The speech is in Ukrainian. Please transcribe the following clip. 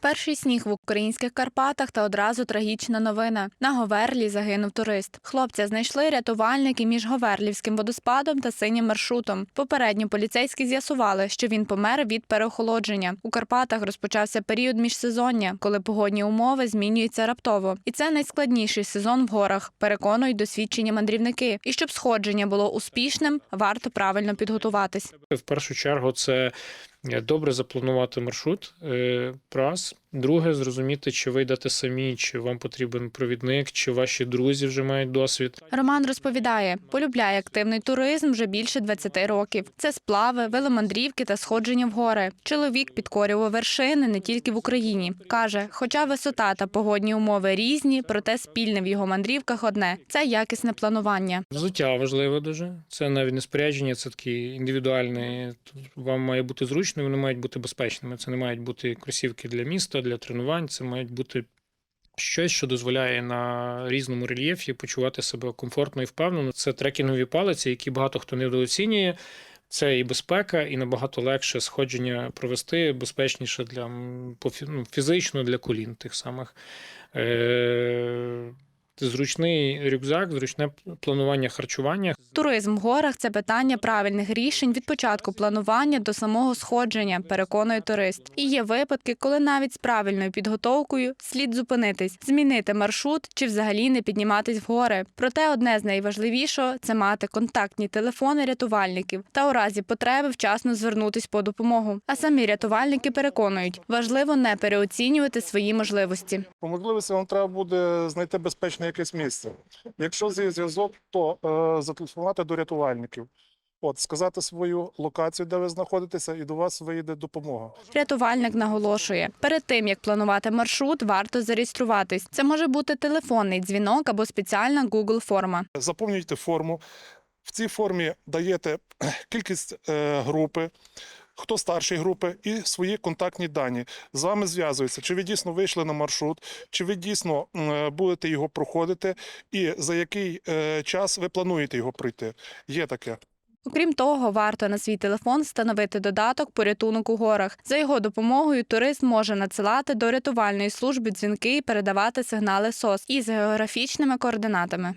Перший сніг в українських Карпатах та одразу трагічна новина. На Говерлі загинув турист. Хлопця знайшли рятувальники між Говерлівським водоспадом та синім маршрутом. Попередньо поліцейські з'ясували, що він помер від переохолодження. У Карпатах розпочався період міжсезоння, коли погодні умови змінюються раптово. І це найскладніший сезон в горах, переконують досвідчені мандрівники. І щоб сходження було успішним, варто правильно підготуватись. В першу чергу це добре запланувати маршрут. е, Раз. Друге, зрозуміти, чи ви йдете самі, чи вам потрібен провідник, чи ваші друзі вже мають досвід. Роман розповідає, полюбляє активний туризм вже більше 20 років. Це сплави, веломандрівки та сходження в гори. Чоловік підкорював вершини не тільки в Україні. каже, хоча висота та погодні умови різні, проте спільне в його мандрівках одне це якісне планування. Взуття важливе дуже. Це навіть не спорядження, це такі індивідуальні. Вам має бути зручно, вони мають бути безпечними. Це не мають бути кросівки для міста, для тренувань. Це мають бути щось, що дозволяє на різному рельєфі почувати себе комфортно і впевнено. Це трекінгові палиці, які багато хто недооцінює. Це і безпека, і набагато легше сходження провести, безпечніше для ну, фізично для колін тих самих. Е- Зручний рюкзак, зручне планування харчування. Туризм в горах це питання правильних рішень від початку планування до самого сходження, переконує турист. І є випадки, коли навіть з правильною підготовкою слід зупинитись, змінити маршрут чи взагалі не підніматись в гори. Проте одне з найважливішого це мати контактні телефони рятувальників та у разі потреби вчасно звернутись по допомогу. А самі рятувальники переконують, важливо не переоцінювати свої можливості. По можливості вам треба буде знайти безпечне якесь місце. Якщо є зв'язок, то е, зателефонувати до рятувальників. От, сказати свою локацію, де ви знаходитеся, і до вас вийде допомога. Рятувальник наголошує, перед тим як планувати маршрут, варто зареєструватись. Це може бути телефонний дзвінок або спеціальна Google форма. Заповнюйте форму. В цій формі даєте кількість е, групи, хто старший групи, і свої контактні дані. З вами зв'язуються, чи ви дійсно вийшли на маршрут, чи ви дійсно будете його проходити, і за який е, час ви плануєте його пройти. Є таке. Окрім того, варто на свій телефон встановити додаток порятунок у горах. За його допомогою турист може надсилати до рятувальної служби дзвінки і передавати сигнали СОС із географічними координатами.